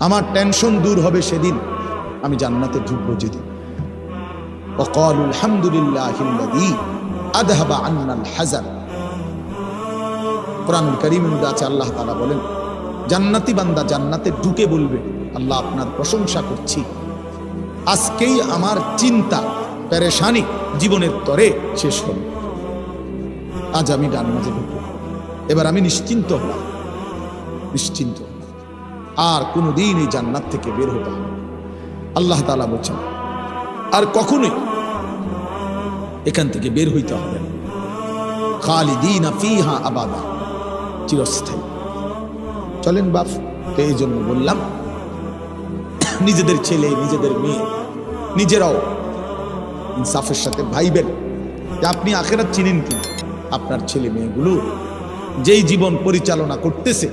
আমার টেনশন দূর হবে সেদিন আমি জান্নাতে ঢুকবো যেদিন وقالوا الحمد لله الذي اذهب عنا الحزن কোরআনুল কারীমের মধ্যে আছে আল্লাহ তাআলা বলেন জান্নাতি বান্দা জান্নাতে ঢুকে বলবে আল্লাহ আপনার প্রশংসা করছি আজকেই আমার চিন্তা পেরেশানি জীবনের তরে শেষ হল আজ আমি জান্নাতে ঢুকবো এবার আমি নিশ্চিন্ত হলাম নিশ্চিন্ত আর কোনোদিন এই জান্নাত থেকে বের হতে হবে আল্লাহ তাআলা বলছেন, আর কখনোই এখান থেকে বের হইতে হবে না। খালিদিন ফিহা আবাদা, চিরস্থায়ী। চলেন বাপ, তো এই জন্য বললাম, নিজেদের ছেলে, নিজেদের মেয়ে, নিজেরাও ইনসাফের সাথে ভাইবেন যে আপনি আখেরাত চিনেন কি আপনার ছেলে মেয়েগুলো যেই জীবন পরিচালনা করতেছে,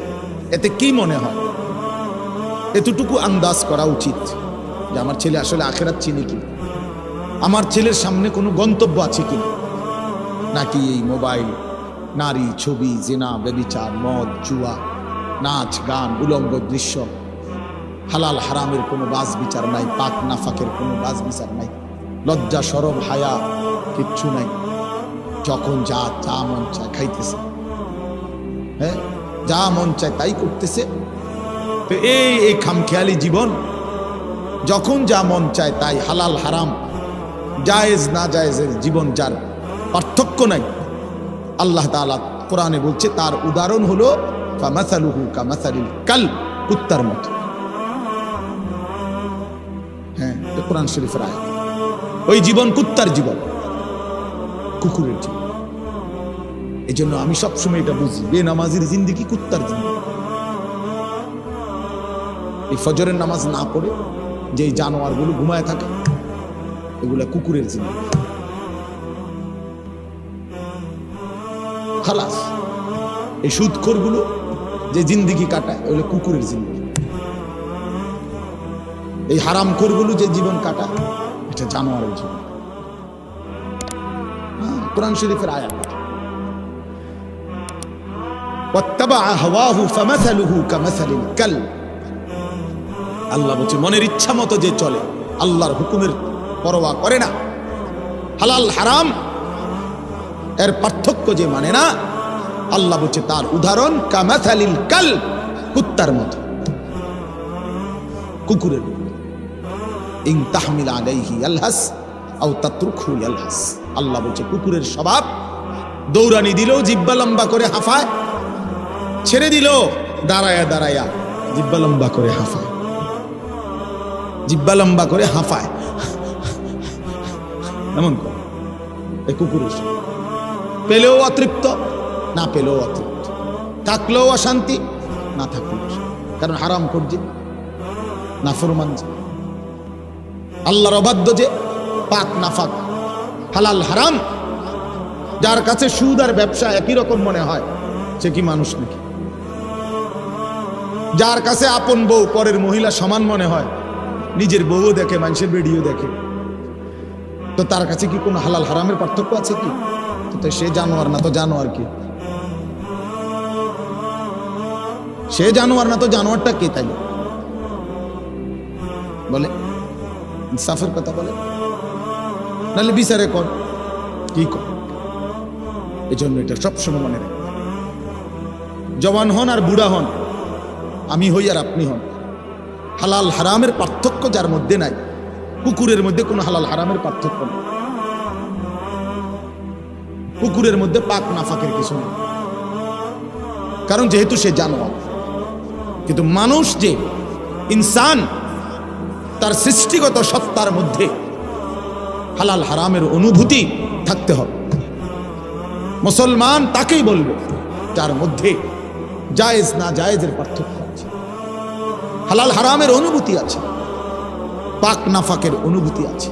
এতে কি মনে হয়? এতটুকু আন্দাজ করা উচিত যে আমার ছেলে আসলে আখেরাত চিনে কি? আমার ছেলের সামনে কোনো গন্তব্য আছে কি? নাকি এই মোবাইল, নারী, ছবি, জেনা বেবিচার মদ, জুয়া, নাচ, গান, উলঙ্গ দৃশ্য, হালাল হারামের কোনো বাস বিচার নাই, পাক নাফাকের কোনো বাস বিচার নাই, লজ্জা, সরব, হায়া, কিচ্ছু নাই। যখন যা যা মন চায় খাইতেছে। হ্যাঁ? যা মন চায় তাই করতেছে। তো এই এই খামখেয়ালি জীবন, যখন যা মন চায় তাই হালাল, হারাম, জায়েজ, না জায়েজের জীবন যার পার্থক্য নাই। আল্লাহ তাআলা কোরআনে বলছে, তার উদাহরণ হলো কামাসালুহু কামাসালিল কাল, কুত্তার মতো। হ্যাঁ কোরআন শরীফের রায় ওই জীবন কুত্তার জীবন, কুকুরের জীবন। এই জন্য আমি সবসময় এটা বুঝি, বেনামাজির জিন্দিগি কুত্তার জিন্দিগি। এই ফজরের নামাজ না পড়ে যে জানোয়ারগুলো ঘুমায় থাকে এগুলা কুকুরের জিন্দিগি খালাস এই সুদখোরগুলো যে জিন্দিগি কাটায় ওগুলো কুকুরের জিন্দিগি এই হারামখোরগুলো যে জীবন কাটায় এটা জানোয়ারের জীবন হ্যাঁ, কোরআন শরীফের আয়াত واتبع هواه فمثله كمثل الكلب আল্লাহ বলছে, মনের ইচ্ছা মতো যে চলে, আল্লাহর হুকুমের পরোয়া করে না। হালাল, হারাম, এর পার্থক্য যে মানে না, আল্লাহ বলছে, তার উদাহরণ কামাথালিল কাল, কুত্তার মতো, কুকুরের। ইং তাহমিল আলাইহি আলহাস, আও তাত্রুকহু আলহাস। আল্লাহ বলছে, কুকুরের স্বভাব, দৌড়ানি দিলেও জিব্বা লম্বা করে হাফায়, ছেড়ে দিল, দাঁড়ায়া দাঁড়ায়া, জিব্বা লম্বা করে হাফায়। জিব্বা লম্বা করে হাঁফায়। এমন কর। এই কুকুরের পেলেও অতৃপ্ত, না পেলেও অতৃপ্ত। থাকলেও অশান্তি, না থাকলেও কারণ হারাম করছে, না ফরমান যে। আল্লাহর অবাধ্য যে, পাক নাফাক হালাল হারাম। যার কাছে সুদ আর ব্যবসা একই রকম মনে হয়, সে কি মানুষ নাকি? যার কাছে আপন বউ পরের মহিলা সমান মনে হয় নিজের বউও দেখে মানুষের ভিডিও দেখে। তো তার কাছে কি কোনো হালাল হারামের পার্থক্য আছে কি? তো সে জানোয়ার না তো জানোয়ার কি? সে জানোয়ার না তো জানোয়ারটা কে তাই? বলে, ইনসাফের কথা বলে? নাহলে বিচারে কর। কি কর? এই জন্য এটা সবসময় মনে রাখবে জওয়ান হন আর বুড়া হন, আমি হই আর আপনি হন। হালাল হারামের পার্থক্য যার মধ্যে নাই। কুকুরের মধ্যে কোনো হালাল হারামের পার্থক্য নেই। কুকুরের মধ্যে পাক নাফাকের কিছু নেই। কারণ যেহেতু সে জানোয়ার, কিন্তু মানুষ যে ইনসান, তার সৃষ্টিগত সত্তার মধ্যে হালাল হারামের অনুভূতি থাকতে হবে। মুসলমান তাকেই বলবে, যার মধ্যে জায়েজ না জায়েজের পার্থক্য। হালাল হারামের অনুভূতি আছে পাক নাফাকের অনুভূতি আছে।